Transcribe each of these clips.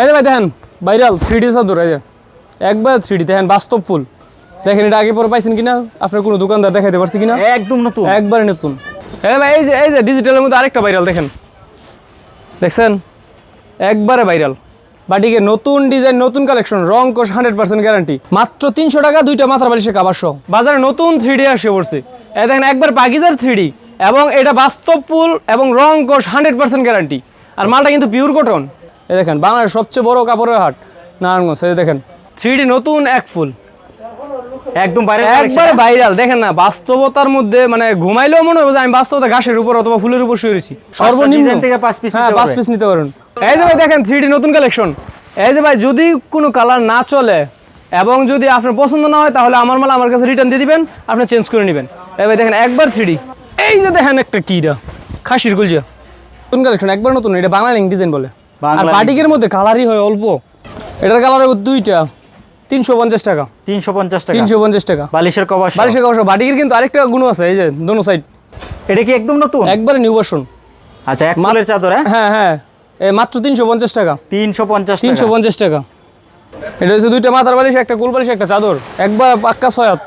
এই যে ভাই দেখেন ভাইরাল থ্রি ডি চাদর এই যে। একবার থ্রি ডি দেখেন বাস্তব ফুল। দেখেন এটা আগে পরে পাইছেন কিনা? আপনার কোনো দোকানদার দেখাইতে পারছি কিনা? একদম নতুন। একবারে নতুন। এই ভাই এই যে এই যে ডিজিটালের মধ্যে আরেকটা ভাইরাল দেখেন। দেখছেন? একবারে ভাইরাল বাটিকে নতুন ডিজাইন নতুন কালেকশন রং কোষ হান্ড্রেড পার্সেন্ট গ্যারান্টি মাত্র তিনশো টাকা দুইটা মাথার বালিশের কাবার সহ। বাজারে নতুন থ্রি ডি আসে পড়ছে। এই দেখেন একবার পাকিজার থ্রি এবং এটা বাস্তব ফুল এবং রং কোষ হান্ড্রেড পার্সেন্ট গ্যারান্টি আর মালটা কিন্তু পিওর কটন এই দেখেন বাংলাদেশের সবচেয়ে বড় কাপড়ের হাট নারায়ণগঞ্জ। এই দেখেন। থ্রি নতুন এক ফুল। একদম একবার ভাইরাল দেখেন না বাস্তবতার মধ্যে মানে ঘুমাইলেও মনে হবে যে আমি বাস্তবতা ঘাসের উপর অথবা ফুলের উপর শুয়ে রয়েছি। সর্বনিম্ন। থেকে পাঁচ piece হ্যাঁ পাঁচ পিস নিতে পারেন। এই যে ভাই দেখেন থ্রি নতুন কালেকশন এই যে ভাই যদি কোনো কালার না চলে এবং যদি আপনার পছন্দ না হয় তাহলে আমার মাল আমার কাছে রিটার্ন দিয়ে দিবেন আপনি চেঞ্জ করে নেবেন। এই ভাই দেখেন একবার থ্রি এই যে দেখেন একটা কিটা খাসির গুলজা নতুন কালেকশন একবার নতুন এটা বাংলা লিঙ্ক ডিজাইন বলে। আর বাটিকের মধ্যে কালারই হয় অল্প। এটার কালার হবে দুইটা। তিনশো পঞ্চাশ টাকা। তিনশো পঞ্চাশ টাকা। তিনশো পঞ্চাশ টাকা। বালিশের কভার বালিশের কবর বাটিকের কিন্তু আরেকটা গুণ আছে এই যে দোনো সাইড এটা কি একদম নতুন? একবারে নিউ ভার্সন আচ্ছা এক ফুলের চাদর হ্যাঁ? হ্যাঁ হ্যাঁ। এ মাত্র তিনশো পঞ্চাশ টাকা। তিনশো পঞ্চাশ তিনশো পঞ্চাশ টাকা। এটা হচ্ছে দুইটা মাথার বালিশ একটা কুল বালিশ একটা চাদর। একবার পাক্কা ছয়াত।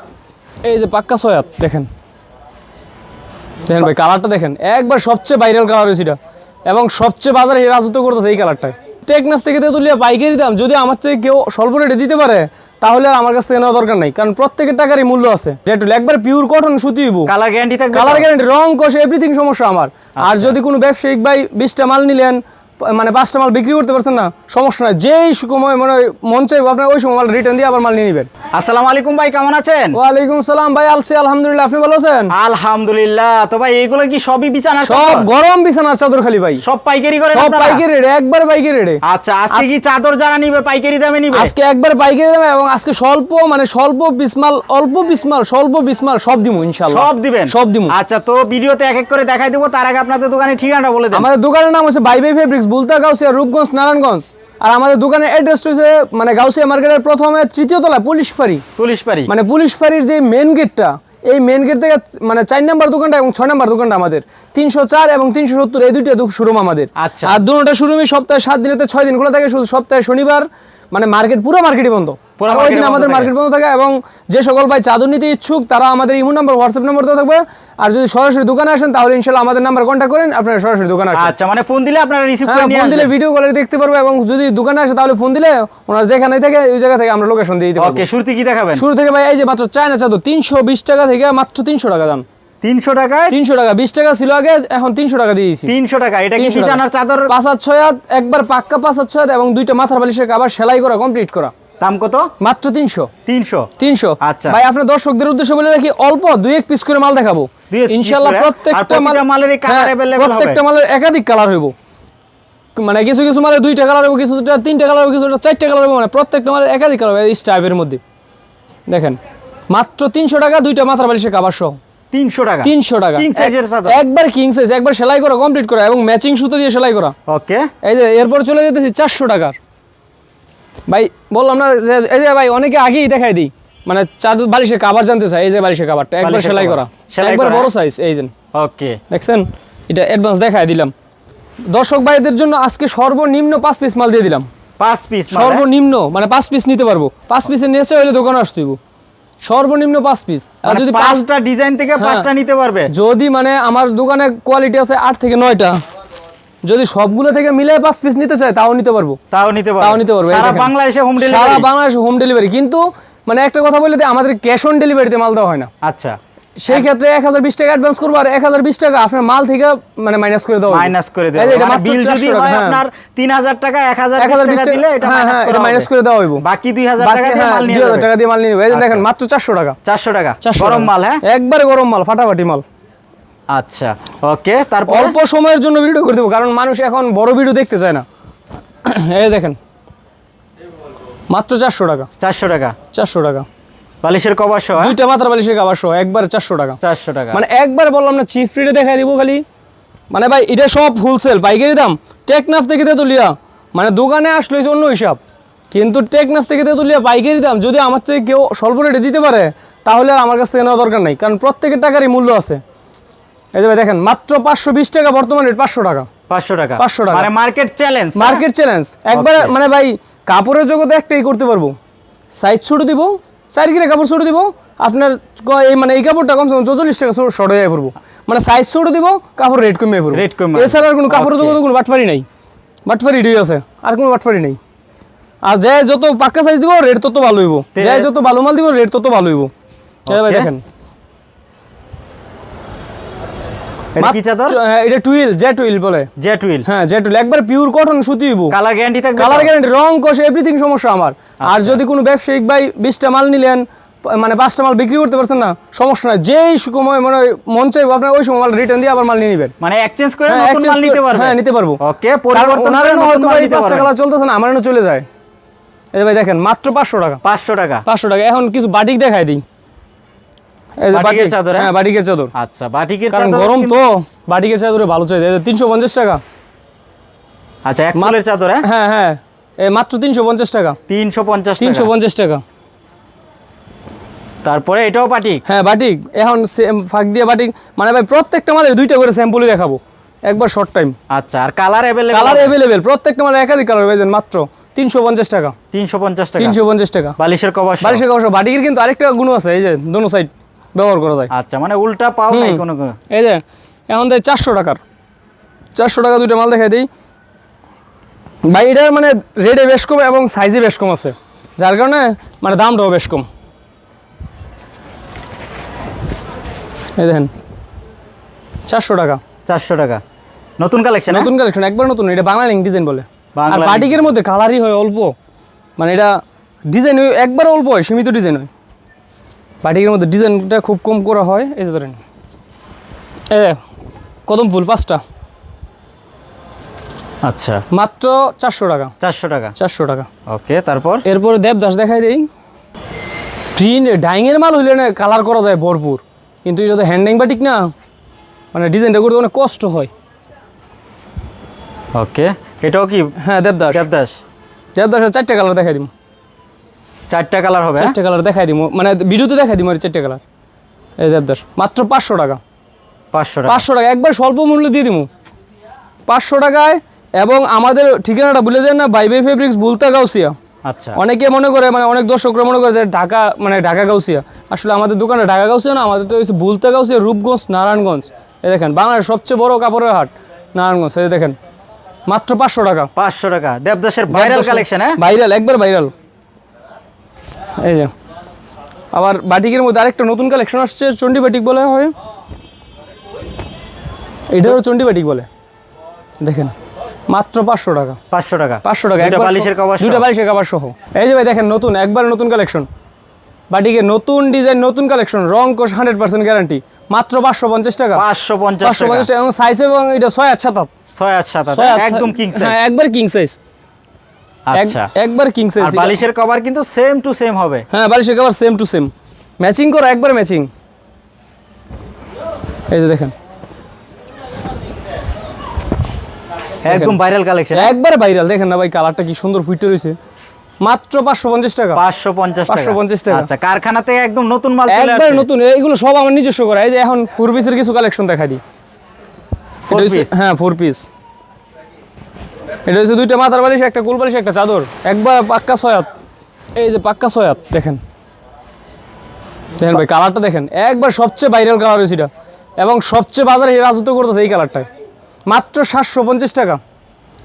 এই যে পাক্কা ছয়াত দেখেন। দেখেন ভাই কালারটা দেখেন। একবার সবচেয়ে ভাইরাল কালার হয়েছে এটা। এবং সবচেয়ে বাজারে রাজত্ব করতেছে এই কালারটা টেকনাফ থেকে তুলিয়া পাইকারি দাম যদি আমার থেকে কেউ স্বল্প রেটে দিতে পারে তাহলে আর আমার কাছ থেকে নেওয়া দরকার নাই। কারণ প্রত্যেকের টাকারই মূল্য আছে। যেটা একবার পিওর কটন সুতি হইব। কালার গ্যারান্টি থাকবে কালার গ্যারান্টি রং কষ এভরিথিং সমস্যা আমার। আর যদি কোনো ব্যবসায়িক ভাই বিশটা মাল নিলেন মানে পাঁচটা মাল বিক্রি করতে পারছেন না সমস্যা নাই। যেই সময় মানে মন চাইব আপনার ওই সময় মাল রিটার্ন দিয়ে আবার মাল নিয়ে নেবেন। আসসালামু আলাইকুম ভাই কেমন আছেন? ওয়ালাইকুম সালাম ভাই আলসি আলহামদুলিল্লাহ আপনি ভালো আছেন? আলহামদুলিল্লাহ। তো ভাই এইগুলো কি সবই বিছানা সব গরম বিছানার চাদর খালি ভাই। সব পাইকারি করে সব পাইকারি রেটে একবার পাইকারি রেটে আচ্ছা আজকে কি চাদর যারা নিবে পাইকারি দামে নিবে? আজকে একবার পাইকারি দামে এবং আজকে স্বল্প মানে স্বল্প বিসমাল অল্প বিসমাল স্বল্প বিসমাল সব দিমু ইনশাআল্লাহ। সব দিবেন? সব দিমু। আচ্ছা তো ভিডিওতে এক এক করে দেখাই দেবো তার আগে আপনাদের দোকানে ঠিকানাটা বলে দেন। আমাদের দোকানের নাম হচ্ছে buy buy fabrics Bulta Gausia Rupganj Narayanganj. আর আমাদের দোকানের অ্যাড্রেস হচ্ছে মানে গাউসিয়া মার্কেটের প্রথমে তৃতীয় তলা পুলিশ ফাঁড়ি। পুলিশ ফাঁড়ি। মানে পুলিশ ফাঁড়ির যে মেন গেটটা এই মেন গেট থেকে মানে চার নাম্বার দোকানটা এবং ছয় নাম্বার দোকানটা আমাদের। তিনশো চার এবং তিনশো সত্তর এই দুইটা শোরুম আমাদের। আচ্ছা। আর দুটা শোরুমই সপ্তাহে সাত দিনেতে ছয় দিন খোলা থাকে শুধু সপ্তাহে শনিবার। মানে মার্কেট পুরো মার্কেটই বন্ধ। ওই দিন আমাদের মার্কেট বন্ধ থাকে এবং যে সকল ভাই চাদর নিতে ইচ্ছুক তারা আমাদের ইমো নাম্বার হোয়াটসঅ্যাপ নাম্বার দেওয়া থাকবে। আর যদি সরাসরি দোকানে আসেন তাহলে ইনশাল্লাহ আমাদের নাম্বার কন্ট্যাক্ট করেন আপনারা সরাসরি দোকানে আসেন। আচ্ছা মানে ফোন দিলে আপনারা রিসিভ করে হ্যাঁ ফোন দিলে ভিডিও কলে দেখতে পারব এবং যদি দোকানে আসে তাহলে ফোন দিলে ওনার যেখানে থেকে ওই জায়গা থেকে আমরা লোকেশন দিয়ে দিতে পারব। ওকে শুরুতে কি দেখাবেন? শুরু থেকে ভাই এই যে মাত্র চায়না চাদর তিনশো বিশ টাকা থেকে মাত্র তিনশো টাকা দাম। তিনশো টাকায়? তিনশো টাকা বিশ টাকা ছিল আগে এখন তিনশো টাকা দিয়ে দিয়েছি। তিনশো টাকা এটা কি 300 টাকা। বিছানার চাদর? পাঁচ হাত ছয় হাত একবার পাক্কা পাঁচ হাত ছয় হাত এবং দুইটা মাথার বালিশের আবার সেলাই করা কমপ্লিট করা। দাম কত? মাত্র তিনশো। তিনশো। তিনশো। আচ্ছা। ভাই আপনার দর্শকদের উদ্দেশ্যে বলে রাখি অল্প দুই এক পিস করে মাল দেখাবো। ইনশাল্লাহ প্রত্যেকটা মালের হ্যাঁ, প্রত্যেকটা মালের একাধিক কালার হইব। মানে কিছু কিছু মালের দুইটা কালার হইব কিছুটা তিনটা কালার হইব কিছুটা চারটা কালার হইব মানে প্রত্যেকটা মালের একাধিক কালার এই টাইপের মধ্যে। দেখেন মাত্র তিনশো টাকা দুইটা মাথার বালিশের কাবার সহ। তিনশো টাকা। তিনশো টাকা। একবার কিং সাইজ একবার সেলাই করা কমপ্লিট করা এবং ম্যাচিং সুতো দিয়ে সেলাই করা। ওকে এই যে এরপর চলে যেতেছি চারশো টাকার। ভাই বললাম না এই যে ভাই অনেকে আগেই দেখাই দিই। মানে চাদর বালিশের কাবার জানতে চাই এই যে বালিশের কাবারটা একবার সেলাই করা। একবার করা, বড় হ্যাঁ? সাইজ এই যে। ওকে দেখছেন? এটা অ্যাডভান্স দেখাই দিলাম। দর্শক ভাইদের জন্য আজকে সর্বনিম্ন পাঁচ পিস মাল দিয়ে দিলাম। পাঁচ পিস সর্বনিম্ন মানে পাঁচ পিস নিতে পারব। পাঁচ পিসের নেচে হইলে দোকানে আসতে হইব। সর্বনিম্ন পাঁচ পিস আর যদি পাঁচ পাঁচটা ডিজাইন থেকে হ্যাঁ। পাঁচটা নিতে পারবে? যদি মানে আমার দোকানে কোয়ালিটি আছে আট থেকে নয়টা যদি সবগুলো থেকে মিলে পাঁচ পিস নিতে চায় তাও নিতে পারব। তাও নিতে পারবে। তাও নিতে পারব সারা বাংলাদেশে হোম ডেলিভারি সারা বাংলাদেশে হোম ডেলিভারি কিন্তু মানে একটা কথা বলে দিই, আমাদের ক্যাশ অন ডেলিভারিতে মাল দেওয়া হয় না। আচ্ছা। সেই ক্ষেত্রে এক হাজার বিশ টাকা অ্যাডভান্স করব আর এক হাজার বিশ টাকা আপনার মাল থেকে মানে মাইনাস করে দেওয়া মাইনাস করে দেবে এটা মানে বিল যদি হয় হ্যাঁ। আপনার 3000 টাকা 1000 এক হাজার বিশ টাকা দিলে এটা হ্যাঁ মাইনাস হ্যাঁ মাইনাস করে দেওয়া হইব। বাকি 2000 বাকি টাকা দিয়ে হ্যাঁ মাল নিয়ে দুই হাজার টাকা দিয়ে মাল নিয়ে নেব এই আচ্ছা। দেখেন মাত্র চারশো টাকা। 400 টাকা। চারশো গরম মাল হ্যাঁ? একবারে গরম মাল ফাটাফাটি মাল। আচ্ছা ওকে তারপর? অল্প সময়ের জন্য ভিডিও করে দেবো কারণ মানুষ এখন বড় ভিডিও দেখতে চায় না। এই দেখেন মাত্র চারশো টাকা। 400 টাকা? চারশো টাকা। বালিশের কভার সহ হ্যাঁ? দুইটা মাত্রা বালিশের কভার সহ একবারে চারশো টাকা। 400 টাকা। মানে একবার বললাম না চিপ রেটে দেখাই দিব খালি। মানে ভাই এটা সব হোলসেল পাইকারি দাম। টেকনাফ থেকে তেতুলিয়া মানে দোকানে আসলে অন্য হিসাব। কিন্তু টেকনাফ থেকে তেতুলিয়া পাইকারি দাম যদি আমার থেকে কেউ স্বল্প রেটে দিতে পারে তাহলে আর আমার কাছ থেকে নেওয়া দরকার নেই কারণ প্রত্যেকের টাকারই মূল্য আছে। এই যে ভাই দেখেন মাত্র পাঁচশো বিশ টাকা বর্তমান রেট পাঁচশো টাকা। পাঁচশো টাকা। 500 টাকা। মানে মার্কেট চ্যালেঞ্জ মার্কেট চ্যালেঞ্জ একবার মানে ভাই কাপড়ের জগতে একটাই করতে পারব। সাইজ ছোট দিব চার কিনে কাপড় ছোট দিব আপনার এই মানে এই কাপড়টা কমসে কম চৌচল্লিশ টাকা শর্ট হয়ে পড়ব। মানে সাইজ ছোট দিব কাপড় রেট কমিয়ে পড়ব। Rate কমে। এছাড়া আর কোনো কাপড়ের জগতে কোনো বাটফারি নাই। বাটফারি ডুই আছে আর কোনো বাটফারি নেই। আর যে যত পাক্কা সাইজ দিব রেট তত ভালো হইব। যে যত ভালো মাল দিব রেট তত ভালো হইব। ভাই দেখেন। এটা কি চাদর? মাত্র- হ্যাঁ, এটা টুইল জে টুইল বলে। জেট উইল হ্যাঁ জে টুইল একবার পিওর কটন সুতি হইব। কালার গ্যারান্টি থাকবে কালার গ্যারান্টি রং কষ এভরিথিং সমস্যা আমার। আর যদি কোনো ব্যবসায়িক ভাই বিশটা মাল নিলেন মানে পাঁচটা মাল বিক্রি করতে পারছেন না সমস্যা নাই। যেই সময় মানে মন চাইব আপনার ওই সময় মাল রিটার্ন দিয়ে আবার মাল নিয়ে নেবেন। মানে এক্সচেঞ্জ করে হ্যাঁ, নতুন মাল নিতে হ্যাঁ, নিতে পারব। ওকে পরিবর্তন হয়তো পাঁচটা কালার চলতেছে না আমার চলে যায়। এই ভাই দেখেন মাত্র পাঁচশো টাকা। 500 টাকা। পাঁচশো টাকা। এখন কিছু বাটিক দেখাই দিই। হ্যাঁ? হ্যাঁ, আচ্ছা, আচ্ছা, হ্যাঁ? তারপরে এটাও বাটিক? হ্যাঁ বাটিক। এখন ফাঁক দিয়ে বাটিক। মানে ভাই প্রত্যেকটা মালে দুইটা করে স্যাম্পলই দেখাবো। একবার শর্ট টাইম আচ্ছা আর কালার অ্যাভেলেবেল কালার অ্যাভেলেবেল প্রত্যেকটা মালে একাধিক কালার পাইছেন মাত্র তিনশো পঞ্চাশ টাকা। তিনশো পঞ্চাশ টাকা? তিনশো পঞ্চাশ টাকা। বালিশের কভার বালিশের কভার বাটিকের কিন্তু আরেকটা গুণ আছে এই যে দোনো সাইড ব্যবহার করা যায়। আচ্ছা মানে উল্টা পাও নাই কোনো। এই যে এখন দেয় চারশো টাকার। চারশো টাকা দুইটা মাল দেখাই দিই। ভাই এটার মানে রেটে বেশ কম এবং সাইজে বেশ কম আছে। যার কারণে মানে দামটাও বেশ কম। এই দেখেন চারশো টাকা। 400 টাকা। নতুন কালেকশন নতুন কালেকশন একবার নতুন এটা বাংলা লিঙ্ক ডিজাইন বলে। আর বাটিকের মধ্যে কালারই হয় অল্প। মানে এটা ডিজাইন একবার অল্প হয় সীমিত ডিজাইন হয়। বাটিকের মধ্যে ডিজাইনটা খুব কম করা হয় এই যে ধরেন। কদম ফুল পাঁচটা। আচ্ছা। মাত্র চারশো টাকা। 400 টাকা। চারশো টাকা। ওকে তারপর? এরপরে দেবদাস দেখাই দিই। প্রিন্ট ডাইংয়ের মাল হইলে না কালার করা যায় ভরপুর। কিন্তু এটা তো হ্যান্ডিং বাটিক না মানে ডিজাইনটা করতে অনেক কষ্ট হয়। ওকে এটাও কি হ্যাঁ দেবদাস। দেবদাস? দেবদাসের চারটে কালার দেখাই দিই চারটা কালার হবে হ্যাঁ? চারটে কালার দেখাই দিব মানে ভিডিওতে দেখাই দিব আর চারটে কালার এই দেবদাস মাত্র পাঁচশো টাকা। 500 টাকা। পাঁচশো টাকা একবার স্বল্প মূল্য দিয়ে দিব পাঁচশো টাকায় এবং আমাদের ঠিকানাটা ভুলে যায় না বাইবে ফেব্রিক্স বুলতা গাউসিয়া। আচ্ছা। অনেকে মনে করে মানে অনেক দর্শকরা মনে করে যে ঢাকা মানে ঢাকা গাউসিয়া। আসলে আমাদের দোকানে ঢাকা গাউসিয়া না আমাদের তো হচ্ছে বুলতা গাউসিয়া রূপগঞ্জ নারায়ণগঞ্জ। এই দেখেন বাংলার সবচেয়ে বড় কাপড়ের হাট নারায়ণগঞ্জ। এই দেখেন মাত্র পাঁচশো টাকা। 500 টাকা। দেবদাসের ভাইরাল কালেকশন হ্যাঁ? ভাইরাল একবার ভাইরাল এই যে। আবার বাটিকের মধ্যে আরেকটা নতুন কালেকশন আসছে চণ্ডী বাটিক বলে হয়। এটারও চণ্ডী বাটিক বলে। দেখেন মাত্র পাঁচশো টাকা। 500 টাকা। পাঁচশো টাকা বালিশের কভার দুইটা বালিশের কভার সহ। এই যে ভাই দেখেন নতুন একবার নতুন কালেকশন বাটিকের নতুন ডিজাইন নতুন কালেকশন রং কোষ হান্ড্রেড পার্সেন্ট গ্যারান্টি মাত্র পাঁচশো পঞ্চাশ টাকা। 550 পাঁচশো পঞ্চাশ টাকা এবং সাইজ এবং এটা ছয় আট সাত আট। 6 আর 7 ছয় আট- একদম কিং সাইজ হ্যাঁ একবার কিং সাইজ একবার কিং সাইজ বালিশের কভার কিন্তু সেম টু সেম হবে। হ্যাঁ বালিশের cover same to same matching করা একবার ম্যাচিং এই যে দেখেন। একদম ভাইরাল কালেকশন একবার ভাইরাল দেখেন না ভাই কালারটা কি সুন্দর ফুটে রয়েছে। মাত্র পাঁচশো পঞ্চাশ টাকা। 550 টাকা। 550 টাকা। আচ্ছা কারখানা থেকে একদম নতুন মাল চলে আসছে। নতুন। এইগুলো সব আমার নিজস্ব করা। এই যে এখন ফোর পিসের কিছু কালেকশন দেখা দিই। হ্যাঁ ফোর পিস এটা হচ্ছে দুইটা মাথার বালিশ একটা কুল বালিশ একটা চাদর। একবার পাক্কা ছয়াত এই যে পাক্কা ছয়াত দেখেন। দেখেন ভাই কালারটা দেখেন। একবার সবচেয়ে ভাইরাল কালার হয়েছে এটা। এবং সবচেয়ে বাজারে রাজত্ব করতেছে এই কালারটায় মাত্র সাতশো পঞ্চাশ টাকা।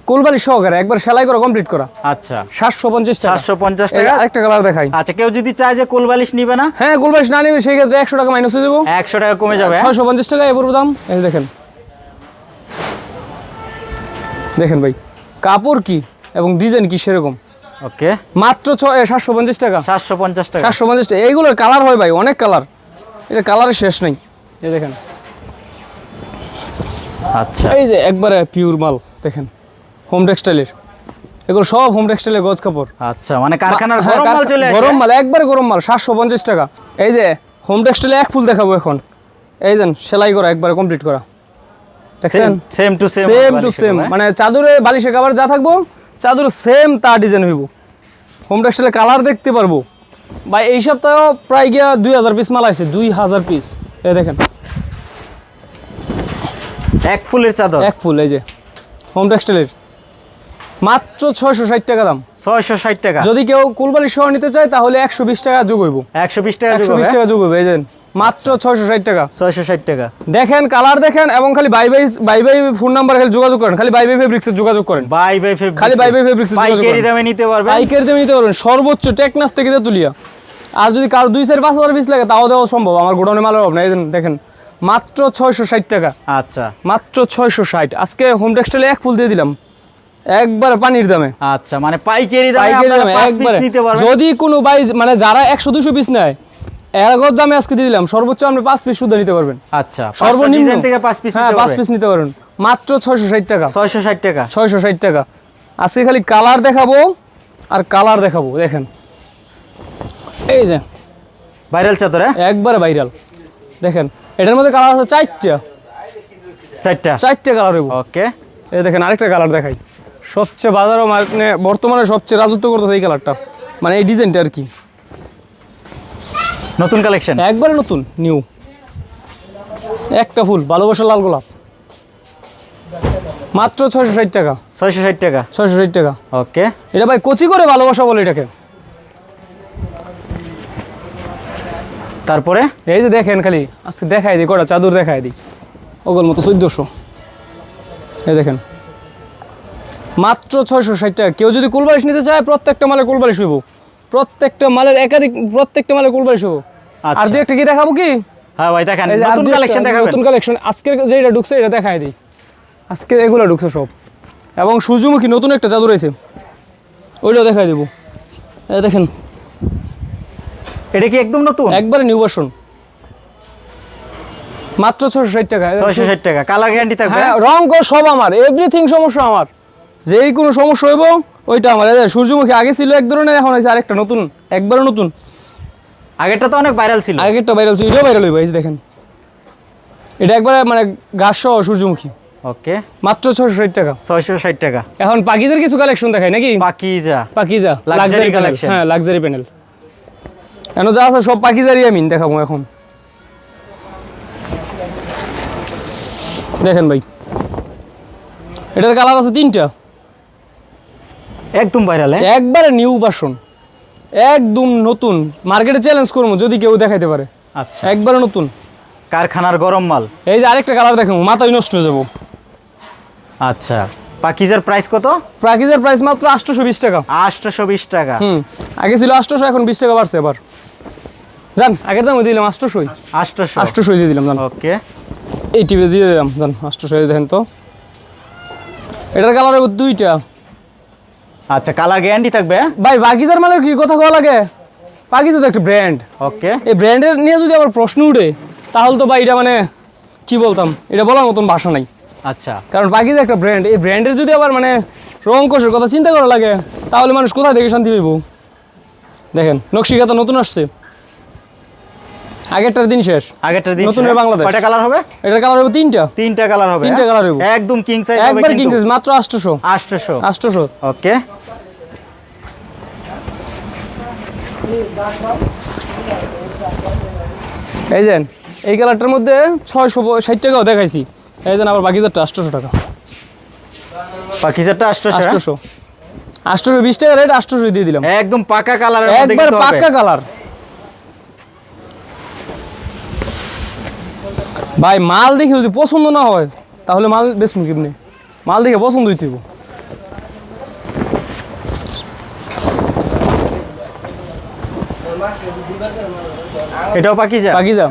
কুলবালি সহকারে একবার সেলাই করা কমপ্লিট করা। আচ্ছা। সাতশো পঞ্চাশ টাকা। 750 এই টাকা? আরেকটা কালার দেখাই। আচ্ছা কেউ যদি চায় যে কোল বালিশ নিবে না? হ্যাঁ কুলবালিশ না নেবে সেই ক্ষেত্রে একশো টাকা মাইনাস হয়ে যাব। 100 টাকা কমে যাবে হ্যাঁ? ছয়শো পঞ্চাশ টাকা এবার দাম। এই দেখেন। দেখেন ভাই কাপড় কি এবং ডিজাইন কি সেরকম? ওকে। মাত্র ছয় সাতশো পঞ্চাশ টাকা? 750 টাকা। সাতশো পঞ্চাশ টাকা। এইগুলোর কালার হয় ভাই অনেক কালার। এটা কালারের শেষ নেই। এই দেখেন। আচ্ছা। এই যে একবারে পিওর মাল দেখেন। হোম টেক্সটাইলের এগুলো সব হোম টেক্সটাইলের গজ কাপড়। আচ্ছা মানে কারখানার হ্যাঁ, গরম মাল চলে গরম মাল একবারে গরম মাল সাতশো পঞ্চাশ টাকা। এই যে হোম টেক্সটাইলে এক ফুল দেখাবো এখন। এই দেন সেলাই করা একবারে কমপ্লিট করা। দেখছেন same to same same to same মানে চাদরে বালিশে কাবার যা থাকব চাদরে সেম তা ডিজাইন হইব। হোম টেক্সটাইলে কালার দেখতে পারব। বা এই সপ্তাহে প্রায় গিয়া দুই হাজার পিস মাল আছে দুই হাজার পিস এই দেখেন। এক ফুলের চাদর? এক ফুল এই যে। হোম টেক্সটাইলের মাত্র ছয়শো ষাট টাকা দাম। ছয়শো ষাট টাকা। যদি কেউ কুলবালি সহ নিতে চায় তাহলে একশো বিশ টাকা যোগ হইব। একশো বিশ টাকা একশো বিশ টাকা যোগ হইব এই যে। মাত্র ছয়শো ষাট টাকা। ছয়শো ষাট টাকা। দেখেন কালার দেখেন এবং খালি buy buy buy buy phone number খালি যোগাযোগ করেন। খালি বাই বাই ফেব্রিক্সে যোগাযোগ করেন। বাই বাই ফেব্রিক্স খালি বাই বাই ফেব্রিক্সে পাইকারি দামে নিতে পারবেন। পাইকারি দামে নিতে পারবেন। সর্বোচ্চ টেকনাফ থেকে তুলিয়া। আর যদি কারও দুই চার পাঁচ হাজার পিস লাগে তাও দেওয়া সম্ভব। আমার গোডাউনে মালের অভাব না দেখেন, দেখেন মাত্র ছয়শো ষাট টাকা। আচ্ছা। মাত্র ছয়শো ষাট। আজকে হোম টেক্সটাইলে এক ফুল দিয়ে দিলাম। একবারে পানির দামে। আচ্ছা মানে পাইকারি দামে পাইকারি দামে একবারে। যদি কোনো বাই মানে যারা একশো দুশো পিস নেয় এরগর দামে আজকে দিয়ে দিলাম। সর্বোচ্চ আপনি পাঁচ পিস শুদ্ধ নিতে পারবেন। আচ্ছা সর্বনিম্ন থেকে পাঁচ পিস হ্যাঁ পাঁচ পিস নিতে পারবেন। মাত্র ছয়শো ষাট টাকা। ছয়শো ষাট টাকা। ছয়শো ষাট টাকা। আজকে খালি কালার দেখাবো আর কালার দেখাবো দেখেন। এই যে। ভাইরাল চাদর হ্যাঁ? একবারে ভাইরাল। দেখেন এটার মধ্যে কালার আছে চারটা। চারটা। চারটে কালার হইব। ওকে। এই দেখেন আরেকটা কালার দেখাই। সবচেয়ে বাজারও মানে বর্তমানে সবচেয়ে রাজত্ব করতেছে এই কালারটা। মানে এই ডিজাইনটা আর কি। নতুন কালেকশন একবারে নতুন নিউ একটা ফুল ভালোবাসা লাল গোলাপ। মাত্র ছয়শো ষাট টাকা। ছয়শো ষাট টাকা? ছয়শো ষাট টাকা। ওকে। এটা ভাই কচি করে ভালোবাসা বলে এটাকে। তারপরে? এই যে দেখেন খালি আজকে দেখাই দিই কটা চাদর দেখাই দিই। ওগুলোর মতো চোদ্দোশো। এই দেখেন। মাত্র ছয়শো ষাট টাকা। কেউ যদি কুলবালিশ নিতে চায় প্রত্যেকটা মালে কুলবালিশ হইব। প্রত্যেকটা মালের একাধিক প্রত্যেকটা মালের কুলবালিশ হইব আর আচ্ছা। দু একটা কি দেখাবো কি? হ্যাঁ ভাই দেখেন নতুন কালেকশন দেখাবেন। নতুন কালেকশন আজকের যেটা ঢুকছে এটা দেখাই দিই। আজকে এগুলো ঢুকছে সব। এবং সূর্যমুখী নতুন একটা চাদর এসে ওইটাও দেখাই দেবো। দেখেন। এটা কি একদম নতুন? একবারে নিউ ভার্সন মাত্র ছশো ষাট টাকা। ছয়শো ষাট টাকা। কালার গ্যারান্টি থাকবে হ্যাঁ রং কর সব আমার। এভরিথিং সমস্যা আমার। যেই কোনো সমস্যা হইব ওইটা আমার সূর্যমুখী আগে ছিল এক ধরনের এখন হয়েছে আরেকটা নতুন একবারে নতুন। আগেরটা তো অনেক ভাইরাল ছিল। আগেরটা ভাইরাল ছিল এটাও ভাইরাল হইব এই যে দেখেন। এটা একবার মানে গাছ সহ সূর্যমুখী। ওকে। মাত্র ছশো ষাট টাকা। ছয়শো ষাট টাকা। এখন পাকিজের কিছু কালেকশন দেখায় নাকি? পাকিজা। Pakiza luxury collection। হ্যাঁ লাক্সারি প্যানেল এখন যা আছে সব পাকিজারই আমি দেখাবো এখন। দেখেন ভাই। এটার কালার আছে তিনটা। একদম ভাইরাল হ্যাঁ? একবারে নিউ ভার্সন একদম নতুন। মার্কেটে চ্যালেঞ্জ করব যদি কেউ দেখাইতে পারে। আচ্ছা। একবারে নতুন। কারখানার গরম মাল। এই যে আরেকটা কালার দেখাবো মাথায় নষ্ট হয়ে যাব। আচ্ছা পাকিজার প্রাইস কত? পাকিজার প্রাইস মাত্র আটশোশো বিশ টাকা। আটশোশো বিশ টাকা। হুম আগে ছিল আটশোশো এখন বিশ টাকা বাড়ছে এবার জান আগের দামে দিলাম আটশোশোই। আটশোশো। আটশোশোই দিয়ে দিলাম জান ওকে। এই টিভি দিয়ে দিলাম জান আটশোশো দেখেন তো। এটার কালার দুইটা। আচ্ছা কালার গ্যারান্টি থাকবে হ্যাঁ? ভাই বাগিজার মালের কি কথা কওয়া লাগে? পাকিজা তো একটা ব্র্যান্ড ওকে। এই ব্র্যান্ডের নিয়ে যদি আবার প্রশ্ন উঠে তাহলে তো ভাই এটা মানে কি বলতাম এটা বলার মতন ভাষা নাই। আচ্ছা। কারণ পাকিজা একটা ব্র্যান্ড এই ব্র্যান্ডের যদি আবার মানে রং কোষের কথা চিন্তা করা লাগে তাহলে মানুষ কোথায় থেকে শান্তি পাইব? দেখেন নকশিকাতা নতুন আসছে। আগেরটার দিন শেষ। আগেরটা দিন নতুনের বাংলাদেশ। কয়টা কালার হবে? এটার কালার হবে তিনটা। তিনটা কালার হবে। তিনটা colour হবে। একদম কিং সাইজ হবে একবার কিন্তু। কিনতেছে মাত্র আটশোশো। আটশোশো। আটশোশো। ওকে। এই এই কালারটার মধ্যে ছয়শো ষাট টাকাও দেখাইছি। এই যে আবার বাকি আটশোশো টাকা। পাকিজারটা আটশোশো হ্যাঁ? আটশোশো। আটশোশো বিশ টাকা রেট আটশোশো দিয়ে দিলাম। একদম পাকা কালার একবার পাক্কা কালার ভাই মাল দেখে যদি পছন্দ না হয় তাহলে মাল বেশ মুখিবনি মাল দেখে পছন্দ হইতে। এটাও পাকিজা? বাকি যা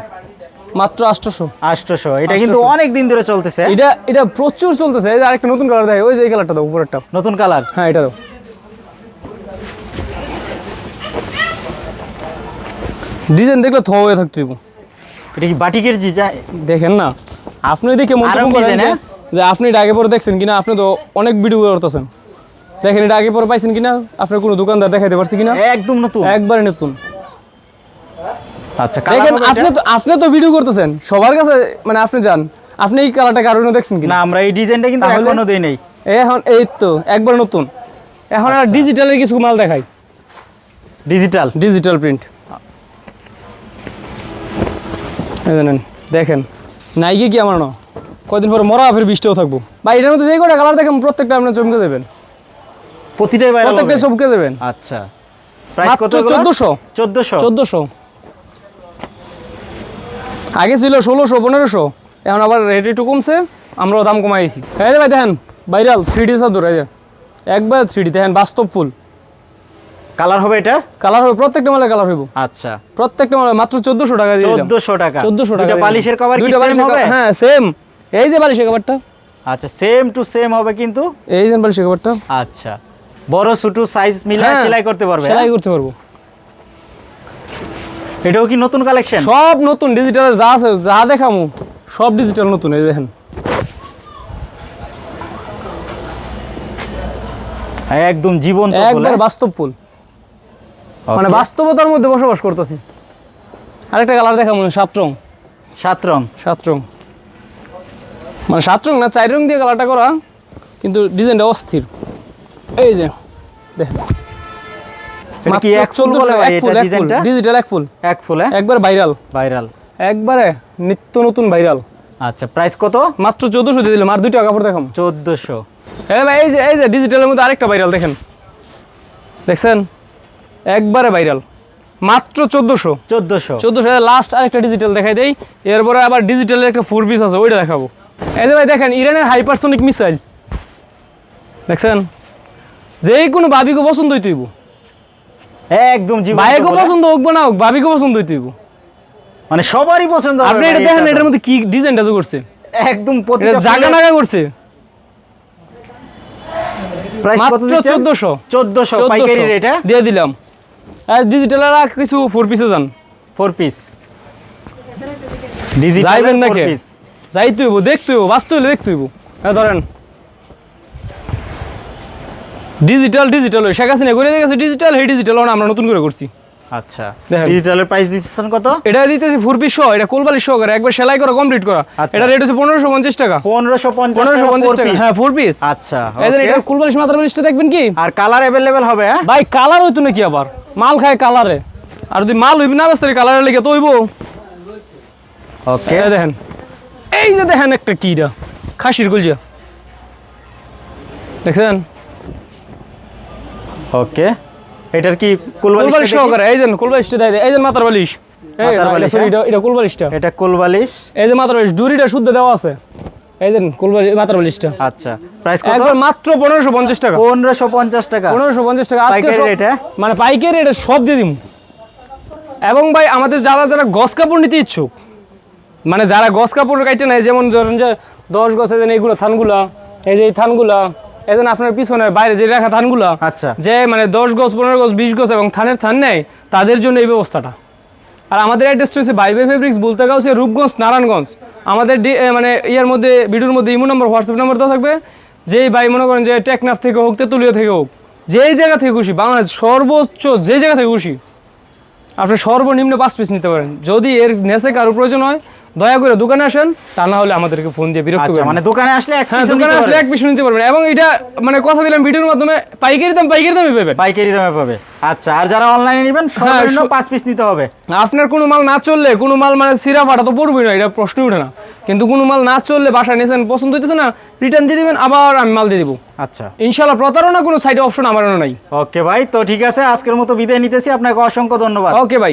মাত্র আটশোশো। আটশোশো। এটা কিন্তু অনেক দিন ধরে চলতেছে। এটা এটা প্রচুর চলতেছে। এই যে আরেকটা নতুন কালার দেয় ওই যে এই কালারটা দাও উপরেরটা। নতুন কালার? হ্যাঁ এটা দাও। ডিজাইন দেখলে থ হয়ে থাকতে এটা কি বাটিকের ডিজাইন দেখেন না। আপনি দেখে মন্তব্য করেন যে-? আপনি এটা আগে পরে দেখছেন কিনা আপনি তো অনেক ভিডিও করতেছেন। দেখেন এটা আগে পরে পাইছেন কিনা? আপনার কোনো দোকানদার দেখাইতে পারছি কিনা? একদম নতুন। একবারে নতুন। আচ্ছা দেখেন আপনি তো আপনি তো ভিডিও করতেছেন। সবার কাছে মানে আপনি যান। আপনি এই কালারটা কারণে দেখছেন কিনা? না আমরা এই ডিজাইনটা কিন্তু? এখনও দেই নাই। এখন এই তো একবার নতুন। এখন আর আচ্ছা। ডিজিটালের কিছু মাল দেখাই। ডিজিটাল ডিজিটাল প্রিন্ট জানেন দেখেন। নাইকে কি আমার না? কয়দিন পরে মরা ফের বৃষ্টিও থাকব। ভাই এটার মধ্যে যে কটা কালার দেখেন প্রত্যেকটা আপনার চমকে যাবেন। প্রতিটাই প্রত্যেকটা চমকে যাবেন। আচ্ছা। প্রাইস কত চোদ্দশো। 1400 চোদ্দোশো। আগে ছিল ষোলোশো পনেরোশো। এখন আবার রেট একটু কমছে আমরাও দাম কমাইছি। এই ভাই দেখেন ভাইরাল থ্রি ডি চাদর এই একবার থ্রি ডি দেখেন বাস্তব ফুল। কালার হবে এটা? কালার হবে প্রত্যেকটা মালের কালার হইব। আচ্ছা। প্রত্যেকটা মালের মাত্র চোদ্দোশো টাকা দিয়ে দিলাম। 1400 টাকা। চোদ্দোশো টাকা দুইটা দিয়ে বালিশের কভার কি সেম হবে? হ্যাঁ সেম এই যে বালিশের কভারটা আচ্ছা সেম টু সেম হবে কিন্তু? এই যে বালিশের কভারটা আচ্ছা। বড় ছোট সাইজ মিলে হ্যাঁ, সেলাই করতে পারবে সেলাই হ্যাঁ? করতে পারব। এটাও কি নতুন কালেকশন সব নতুন ডিজিটালের যা আছে যা দেখামু সব ডিজিটাল নতুন এই দেখেন। একদম জীবন্ত ফুল, একবার হ্যাঁ? বাস্তব ফুল. মানে বাস্তবতার মধ্যে বসবাস করতেছি। আরেকটা কালার দেখা মনে সাত রং। সাত রং। সাত রং। মানে সাত রং না চার রং দিয়ে কালারটা করা কিন্তু ডিজাইনটা অস্থির। এই যে দেখেন ডিজিটাল এক ফুল এক ফুল একবার ভাইরাল ভাইরাল একবারে নিত্য নতুন ভাইরাল আচ্ছা প্রাইস কত? মাত্র চোদ্দশো দিয়ে দিলাম আর দুইটা কাপড় দেখাম 1400 হ্যাঁ ভাই এই যে এই যে ডিজিটালের মধ্যে আরেকটা ভাইরাল দেখেন। দেখছেন? একবারে ভাইরাল মাত্র চোদ্দোশো। 1400 চোদ্দোশো লাস্ট আরেকটা ডিজিটাল দেখাই দেই। এরপরে আবার ডিজিটালের একটা ফোর পিস আছে ওইটা দেখাবো। এই যে ভাই দেখেন ইরানের হাইপারসনিক মিসাইল দেখছেন? যে কোনো বাবিকে পছন্দ হইতেইব একদম হ্যাঁ? পছন্দ হোক না হোক বাবিকে পছন্দ হইতেইব মানে সবারই পছন্দ আপনি এটা দেখেন এটার মধ্যে কি ডিজাইনটা যে করছে। একদম জাগা নাগা করছে। প্রাইস কত মাত্র দিচ্ছেন? চোদ্দশো। 1400 পাইকারি রেট দিয়ে দিলাম। ডিজিটাল কিছু ফোর পিসে যান। ফোর পিস যাইবেন যাই দেখ দেখ হ্যাঁ ধরেন। ডিজিটাল ডিজিটাল শেখ হাসিনা করে গেছে ডিজিটাল হে ডিজিটাল আমরা নতুন করে করছি। আচ্ছা ডিজিটালের প্রাইস দিতেছেন কত? এটা দিতেছি এটা কোলবালি একবার সেলাই করা কমপ্লিট করা। এটা রেট হচ্ছে পনেরোশো পঞ্চাশ টাকা। পনেরোশো পনেরোশো পঞ্চাশ টাকা হ্যাঁ ফুরপিস আচ্ছা এটা কোলবালিশ মাত্রা দেখবেন কি? আর কালার অ্যাভেলেবেল হবে ভাই কালার হইতো নাকি আবার? মাল খায় কালারে। আর যদি মাল হইবি না ব্যস্ত কালারের লেগে তো হইব। ওকে দেখেন। এই যে দেখেন একটা কিটা খাসির গুলজা দেখছেন? ওকে এটার কি কুলবালিশ সহকারে। এই যে কুলবালিশটা দেয় এই যে মাথার বালিশ। এটা sorry, হ্যাঁ? কুলবালিশটা এটা কুলবালিশ এই যে মাথার বালিশ ডুরিটা শুদ্ধ দেওয়া আছে। এই আচ্ছা প্রাইস কত? একবার মাত্র পনেরোশো পঞ্চাশ টাকা। 1550 টাকা। আজকে rate, হ্যাঁ? মানে পাইকারি রেটে সব দিয়ে দিম। এবং ভাই আমাদের যারা যারা গস কাপড় নিতে ইচ্ছুক মানে যারা গস কাপড় কাইটে নেয় যেমন ধরেন যে দশ গছ এই এইগুলো থানগুলা এই যে এই থানগুলা এই যে আপনার পিছনে বাইরে যে রাখা থানগুলা আচ্ছা। যে মানে দশ গজ পনেরো গজ বিশ গজ এবং থানের থান নেয় তাদের জন্য এই ব্যবস্থাটা। আর আমাদের অ্যাড্রেসটা হচ্ছে বাইবে ফেব্রিক্স বলতে সে রূপগঞ্জ নারায়ণগঞ্জ আমাদের মানে ইয়ার মধ্যে, ভিডিওর মধ্যে ইমো নম্বর হোয়াটসঅ্যাপ নম্বর দেওয়া থাকবে। যেই বাই মনে করেন যে টেকনাফ থেকে হোক, তেতুলিয়া থেকে হোক, যেই জায়গা থেকে খুশি, বাংলাদেশ সর্বোচ্চ যে জায়গা থেকে খুশি, আপনি সর্বনিম্ন পাঁচ পিস নিতে পারেন। যদি এর নেশে কারও প্রয়োজন হয় দয়া করে দোকানে আসেন তা না হলে আমাদেরকে ফোন দিয়ে বিরক্ত আচ্ছা করবেন। মানে দোকানে আসলে এক হ্যাঁ দোকানে আসলে এক পিস নিতে পারবেন। এবং এটা মানে কথা দিলাম ভিডিওর মাধ্যমে পাইকারি দাম পাইকারি দামে পাবেন। পাইকারি দামে পাবে। আচ্ছা আর যারা অনলাইনে নেবেন সর্বনিম্ন সু- পাঁচ পিস নিতে হবে। আপনার কোনো মাল না চললে কোনো মাল মানে সিরা ফাটা তো পড়বই না এটা প্রশ্নই ওঠে না। কিন্তু কোনো মাল না চললে বাসায় নিয়েছেন পছন্দ হইতেছে না রিটার্ন দিয়ে দিবেন আবার আমি মাল দিয়ে দিব। আচ্ছা। ইনশাল্লাহ প্রতারণা কোনো সাইড অপশন আমারও নাই। ওকে ভাই তো ঠিক আছে আজকের মতো বিদায় নিতেছি আপনাকে অসংখ্য ধন্যবাদ। ওকে ভাই।